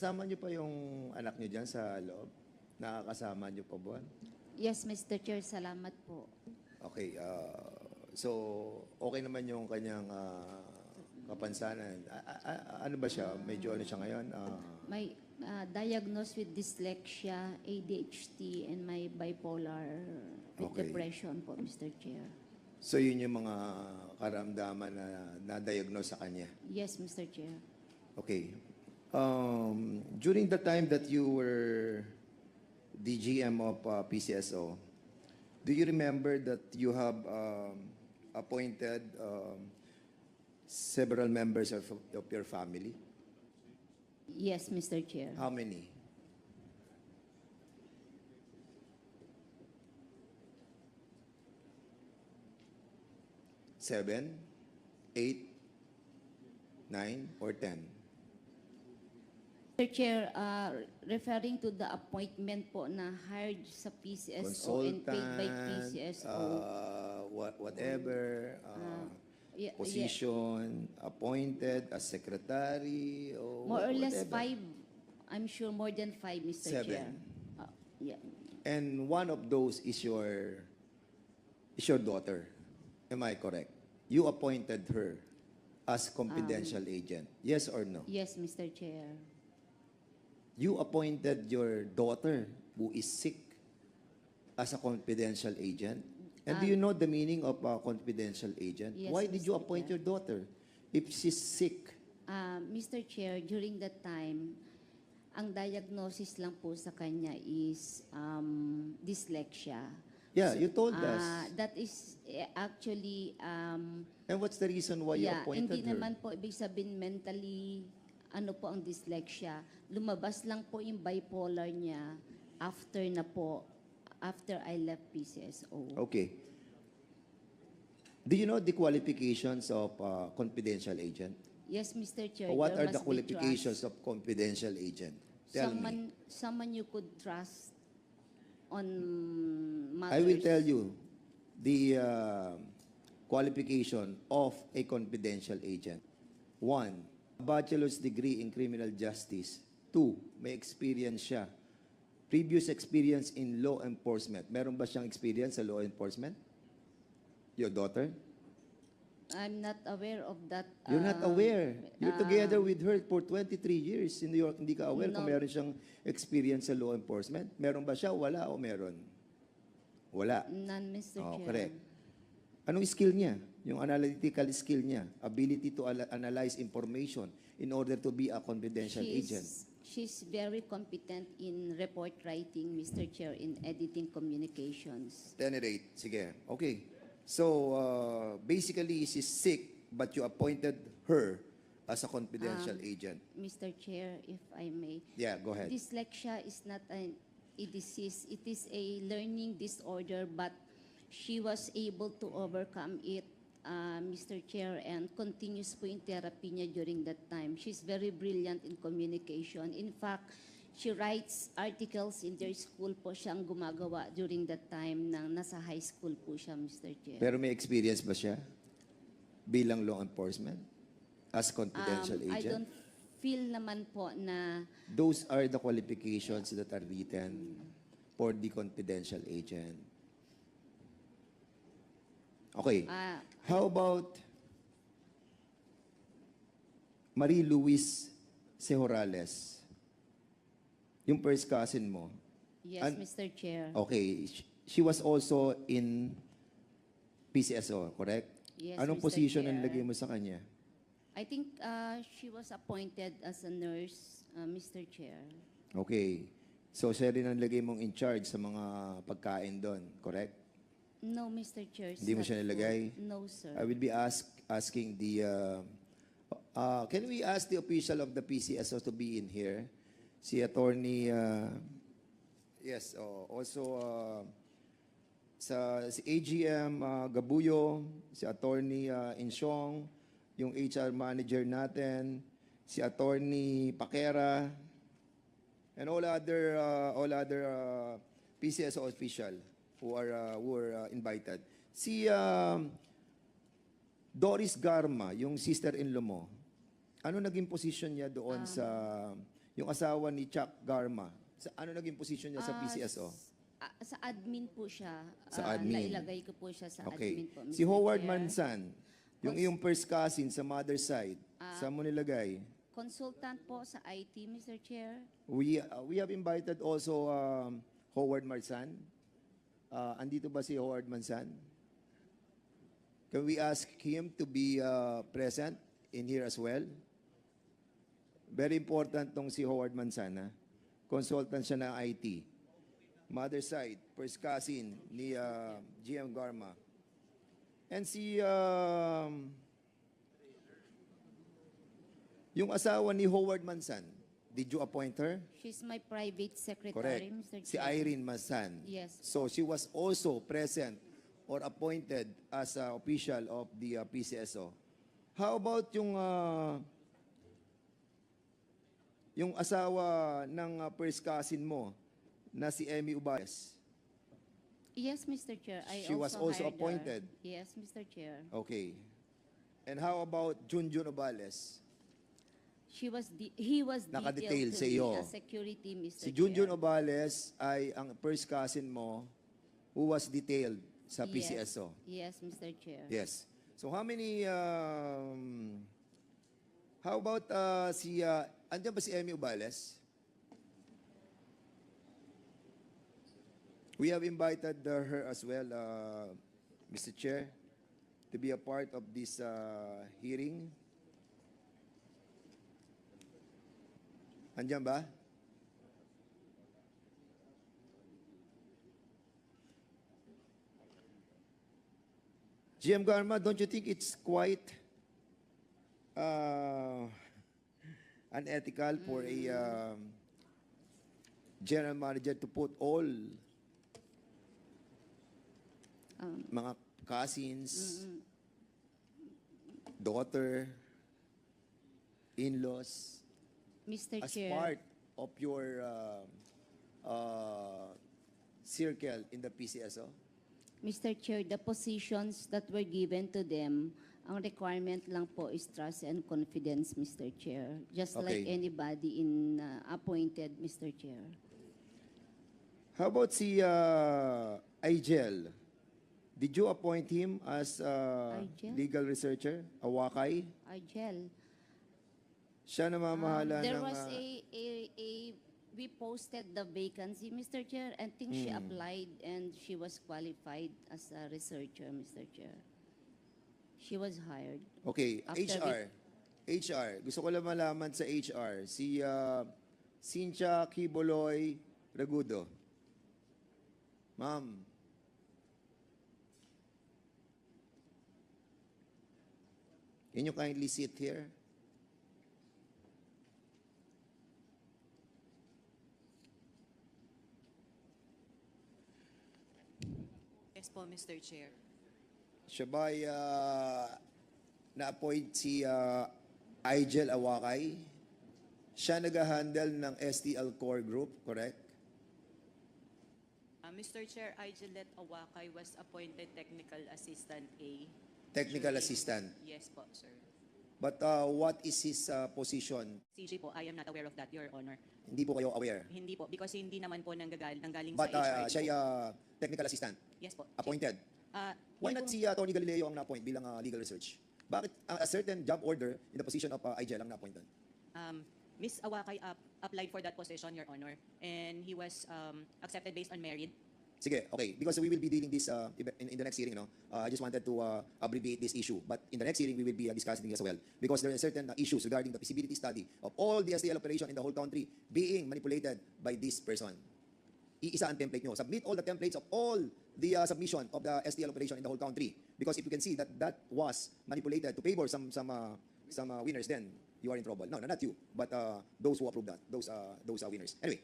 Kasama niyo pa yung anak niyo dyan sa loob? Nakakasama niyo pa buwan? Yes, Mr. Chair, salamat po. Okay, ah, so okay naman yung kanyang ah, kapansanan. A- a- a- ano ba siya? Medyo ano siya ngayon? Ah, May uh, diagnosed with dyslexia, ADHD, and my bipolar with Okay. depression po, Mr. Chair. so yun yung mga karamdaman na na-diagnose sa kanya. Yes, Mr. Chair. Okay. Um, during the time that you were DGM of uh, PCSO, do you remember that you have um, appointed um, several members of, of your family? Yes, Mr. Chair. How many? Seven, eight, nine, or ten? Mr. Chair, uh, referring to the appointment po na hired sa PCSO and paid by PCSO. uh, what, whatever, uh, Ah, yeah, position, appointed as secretary, or More or less whatever. five. I'm sure more than five, Mr. Chair. Seven. Uh, yeah. And one of those is your is your daughter. Am I correct? You appointed her as confidential Um, agent. Yes or no? Yes, Mr. Chair. You appointed your daughter who is sick as a confidential agent. And do you know the meaning of a confidential agent? Yes, Why did you Mr. appoint Chair. your daughter if she's sick? Uh, Mr. Chair, during that time, ang diagnosis lang po sa kanya is um, dyslexia. Yeah, you told Ah, us. that is eh, actually, um, And what's the reason why you yeah, appointed hindi her? naman po ibig sabihin mentally, ano po ang dyslexia. Lumabas lang po yung bipolar niya after na po, after I left PCSO. Okay. Do you know the qualifications of uh, confidential agent? Yes, Mr. Chair. What there are the must be trust. qualifications of confidential agent? Tell me. someone, someone you could trust on matters. I will tell you the uh, qualification of a confidential agent. One, bachelor's degree in criminal justice. Two, may experience siya. Previous experience in law enforcement. Meron ba siyang experience sa law enforcement? Your daughter? I'm not aware of that. You're not uh, aware. You're uh, together with her for 23 years. Hindi, hindi ka aware kung No. meron siyang experience sa law enforcement. Meron ba siya? Wala o meron? Wala. None, Mr. Oh, Chair. correct. Anong skill niya? Yung analytical skill niya. Ability to analyze information in order to be a confidential agent. She's very competent in report writing, Mr. Chair, in editing communications. At any rate, sige. Okay. So, uh, basically, she's sick, but you appointed her as a confidential Um, agent. Mr. Chair, if I may. Yeah, go ahead. Dyslexia is not an, a disease. It is a learning disorder, but she was able to overcome it, uh, Mr. Chair, and continues po yung therapy niya during that time. She's very brilliant in communication. In fact, she writes articles in their school po siyang gumagawa during that time nang nasa high school po siya, Mr. Chair. Pero may experience ba siya bilang law enforcement as confidential Um, I agent? don't feel naman po na Those are the qualifications that are written for the confidential agent. Okay. ah, How about Marie Louise Sehorales? Yung first cousin mo. yes, An- Mr. Chair. Okay. sh- She was also in PCSO, correct? Yes, Anong Mr. position ang Chair. nilagay mo sa kanya? I think uh, she was appointed as a nurse, uh, Mr. Chair. Okay. So, siya rin ang nilagay mong in charge sa mga pagkain doon, correct? No, Mr. Chair. Hindi mo siya nilagay? No, sir. I will be ask, asking the... Uh, uh, can we ask the official of the PCSO to be in here? Si attorney... Uh, yes, oh, also uh, sa si AGM uh, Gabuyo, si attorney uh, Insyong, yung HR manager natin, si attorney Pakera, and all other uh, all other uh, PCSO official who are uh, who are uh, invited. Si um, Doris Garma, yung sister-in-law mo, ano naging position niya doon sa yung asawa ni Chuck Garma. Sa, ano naging position niya sa Ah, PCSO? s- ah, sa admin po siya. Sa Ah, admin. Nailagay ko po siya sa Okay. admin po. Si Mr. Howard Chair. Mansan, yung iyong first cousin sa mother side, Ah. saan mo nilagay? Consultant po sa IT, Mr. Chair. We uh, we have invited also um, Howard Marsan. Uh, andito ba si Howard Mansan? Can we ask him to be uh, present in here as well? Very important tong si Howard Mansan. Ha? Consultant siya ng IT. Mother side, first cousin ni uh, GM Garma. And si um, yung asawa ni Howard Mansan, did you appoint her? She's my private secretary, Correct. Mr. Si Chair. Irene Masan. Yes. So she was also present or appointed as a official of the uh, PCSO. How about yung uh, yung asawa ng uh, first cousin mo na si Emmy Ubayas? Yes, Mr. Chair. I She was also hired her. appointed. Yes, Mr. Chair. Okay. And how about Junjun Obales? She was de- he was Nakadetail detailed to sa iyo. security, Mr. Si Junjun Chair. Obales ay ang first cousin mo who was detailed sa PCSO. Yes, Mr. Chair. Yes. So how many um, How about uh, si uh, andyan ba si Emmy Ubales? We have invited uh, her as well, uh, Mr. Chair, to be a part of this uh, hearing. Andyan ba? GM Garma, don't you think it's quite uh, unethical for a um, general manager to put all Um, mga cousins, daughter, in-laws Mr. as Chair. part of your uh, uh, circle in the PCSO? Mr. Chair, the positions that were given to them, ang requirement lang po is trust and confidence, Mr. Chair. Just like Okay. anybody in uh, appointed, Mr. Chair. How about si uh, Igel? Did you appoint him as uh, Igel? legal researcher, Awakay? Argel. Siya namamahala Um, there ng... was uh, a, a, a, we posted the vacancy, Mr. Chair, and think she Hmm. applied and she was qualified as a researcher, Mr. Chair. She was hired. Okay, After HR. HR. Gusto ko lang malaman sa HR. Si uh, Cynthia Kiboloy Ragudo. Ma'am. Can you kindly sit here? Yes po, Mr. Chair. Siya ba ay, uh, na-appoint si uh, Igel Awakay? Siya nag-handle ng STL Core Group, correct? Uh, Mr. Chair, I. Gillette Awakay was appointed Technical Assistant A. Technical assistant. Yes po, sir. But uh, what is his uh, position? CG po, I am not aware of that, Your Honor. Hindi po kayo aware. Hindi po, because hindi naman po nanggagal, nanggaling But sa uh, HR. siya ay uh, technical assistant, yes po. appointed. Uh, Why yun not po- si uh, Tony Galileo ang na-appoint bilang uh, legal research? Bakit uh, a certain job order in the position of uh, IGL ang na-appointed? Um, Ms. Awakay up, applied for that position, Your Honor, and he was um, accepted based on merit. Sige, okay. Because we will be dealing this uh, in, in the next hearing, no? Uh, I just wanted to uh, abbreviate this issue. But in the next hearing, we will be uh, discussing this as well. Because there are certain uh, issues regarding the feasibility study of all the STL operation in the whole country being manipulated by this person. Iisa ang template nyo. Submit all the templates of all the uh, submission of the STL operation in the whole country. Because if you can see that that was manipulated to favor some some uh, some uh, winners, then you are in trouble. No, no, not you, but uh, those who approve that, those uh, those uh, winners. Anyway,